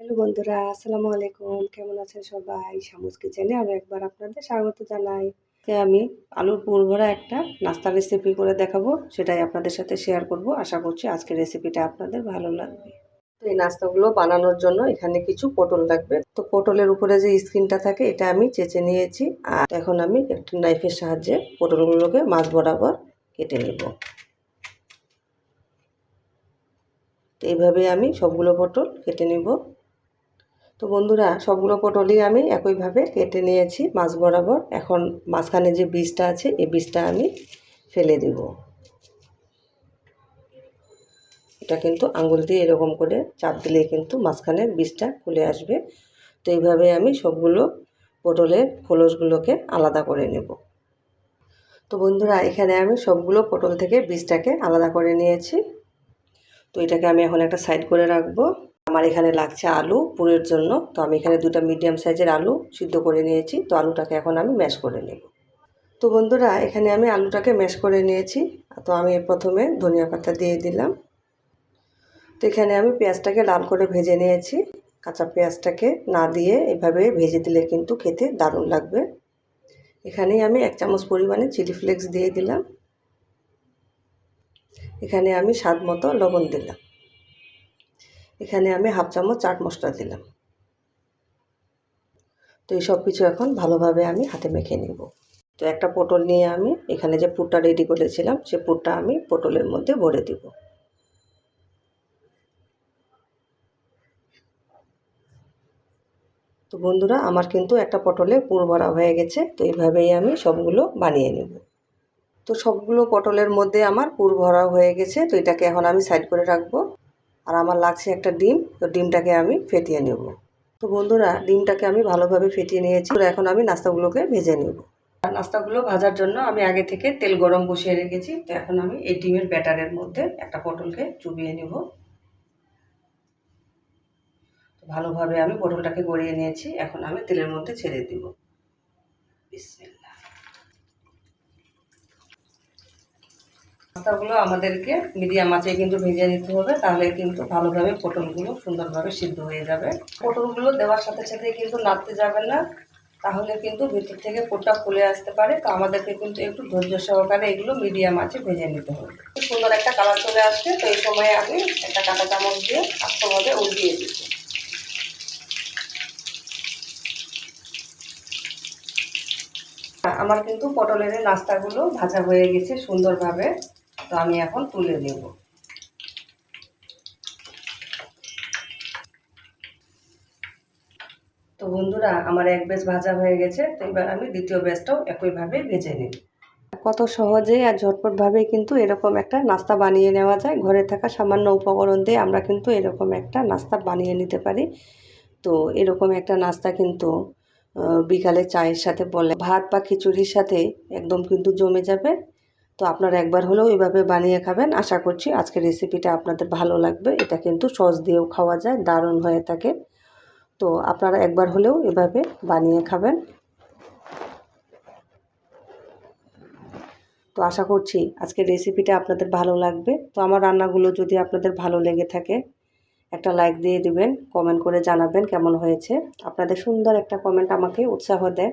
Hello বন্ধুরা, আসসালামু আলাইকুম। কেমন আছেন সবাই? শামুস কিচেনে আরও একবার আপনাদের স্বাগত জানাই। আমি আলুর পুর ভরা একটা নাস্তা রেসিপি করে দেখাবো, সেটাই আপনাদের সাথে শেয়ার করব। আশা করছি আজকের রেসিপিটা আপনাদের ভালো লাগবে। তো এই নাস্তাগুলো বানানোর জন্য এখানে কিছু পটল লাগবে। তো পটলের উপরে যে স্কিনটা থাকে, এটা আমি চেঁচে নিয়েছি। আর এখন আমি একটা নাইফের সাহায্যে পটলগুলোকে মাছ বরাবর কেটে নেব। এইভাবে আমি সবগুলো পটল কেটে নেব। তো বন্ধুরা, সবগুলো পটলই আমি একইভাবে কেটে নিয়েছি মাছ বরাবর। এখন মাঝখানে যে বীজটা আছে, এই বীজটা আমি ফেলে দেব। এটা কিন্তু আঙুল দিয়ে এরকম করে চাপ দিলে কিন্তু মাঝখানের বীজটা খুলে আসবে। তো এইভাবে আমি সবগুলো পটলের খোলসগুলোকে আলাদা করে নেব। তো বন্ধুরা, এখানে আমি সবগুলো পটল থেকে বীজটাকে আলাদা করে নিয়েছি। তো এটাকে আমি এখন একটা সাইড করে রাখব। আমার এখানে লাগছে আলু পুরের জন্য। তো আমি এখানে দুটা মিডিয়াম সাইজের আলু সিদ্ধ করে নিয়েছি। তো আলুটাকে এখন আমি ম্যাশ করে নেব। তো বন্ধুরা, এখানে আমি আলুটাকে ম্যাশ করে নিয়েছি। তো আমি প্রথমে ধনিয়া পাতা দিয়ে দিলাম। তো এখানে আমি পেঁয়াজটাকে লাল করে ভেজে নিয়েছি। কাঁচা পেঁয়াজটাকে না দিয়ে এভাবে ভেজে দিলে কিন্তু খেতে দারুণ লাগবে। এখানেই আমি এক চামচ পরিমাণে চিলি ফ্লেক্স দিয়ে দিলাম। এখানে আমি স্বাদ মতো লবণ দিলাম। এখানে আমি হাফ চামচ চাট মশলা দিলাম। তো এই সব কিছু এখন ভালোভাবে আমি হাতে মেখে নেব। তো একটা পটল নিয়ে আমি এখানে যে পুরটা রেডি করেছিলাম, সে পুরটা আমি পটলের মধ্যে ভরে দিব। তো বন্ধুরা, আমার কিন্তু একটা পটলে পুর ভরা হয়ে গেছে, তো এইভাবেই আমি সবগুলো বানিয়ে নেব। তো সবগুলো পটলের মধ্যে আমার পুর ভরা হয়ে গেছে, তো এটাকে এখন আমি সাইড করে রাখব। আর আমার লাগছে একটা ডিম, তো ডিমটাকে আমি ফেটিয়ে নেব। তো বন্ধুরা, ডিমটাকে আমি ভালোভাবে ফেটিয়ে নিয়েছি। এখন আমি নাস্তাগুলোকে ভেজে নেব। নাস্তাগুলো ভাজার জন্য আমি আগে থেকে তেল গরম বসিয়ে রেখেছি। তো এখন আমি এই ডিমের ব্যাটারের মধ্যে একটা পটলকে চুবিয়ে নেব। ভালোভাবে আমি পটলটাকে গড়িয়ে নিয়েছি। এখন আমি তেলের মধ্যে ছেড়ে দিব। বিসমিল্লাহ। পাস্তাগুলো আমাদেরকে মিডিয়াম আঁচে কিন্তু ভেজে নিতে হবে, তাহলে কিন্তু ভালোভাবে পটলগুলো সুন্দরভাবে সিদ্ধ হয়ে যাবে। পটলগুলো দেওয়ার সাথে সাথে কিন্তু নাড়তে যাবেন না, তাহলে কিন্তু ভিতর থেকে পোটা খুলে আসতে পারে। তো আমাদেরকে কিন্তু একটু ধৈর্য সহকারে এগুলো মিডিয়াম আঁচে ভেজে নিতে হবে। সুন্দর একটা কালার চলে আসছে, তো এই সময় আমি একটা কাঁটা চামচ দিয়ে আস্তভাবে উল্টিয়ে দিচ্ছি। আমার কিন্তু পটলের নাস্তাগুলো ভাজা হয়ে গেছে সুন্দরভাবে। তো আমি এখন তুলে নেব। তো বন্ধুরা, আমার এক বেশ ভাজা হয়ে গেছে, তো এবার আমি দ্বিতীয় বেশটাও একইভাবে ভেজে নিই কত সহজে আর ঝটপটভাবে কিন্তু এরকম একটা নাস্তা বানিয়ে নেওয়া যায়। ঘরে থাকা সামান্য উপকরণ দিয়ে আমরা কিন্তু এরকম একটা নাস্তা বানিয়ে নিতে পারি। তো এরকম একটা নাস্তা কিন্তু বিকালে চায়ের সাথে বলে, ভাত বা খিচুড়ির সাথে একদম কিন্তু জমে যাবে। তো আপনারা একবার হলেও এভাবে বানিয়ে খাবেন। আশা করছি আজকের রেসিপিটা আপনাদের ভালো লাগবে। এটা কিন্তু সস দিয়েও খাওয়া যায়, দারুণ হয়ে থাকে। তো আপনারা একবার হলেও এভাবে বানিয়ে খাবেন। তো আশা করছি আজকের রেসিপিটা আপনাদের ভালো লাগবে। তো আমার রান্নাগুলো যদি আপনাদের ভালো লেগে থাকে, একটা লাইক দিয়ে দিবেন কমেন্ট করে জানাবেন কেমন হয়েছে। আপনাদের সুন্দর একটা কমেন্ট আমাকে উৎসাহ দেয়।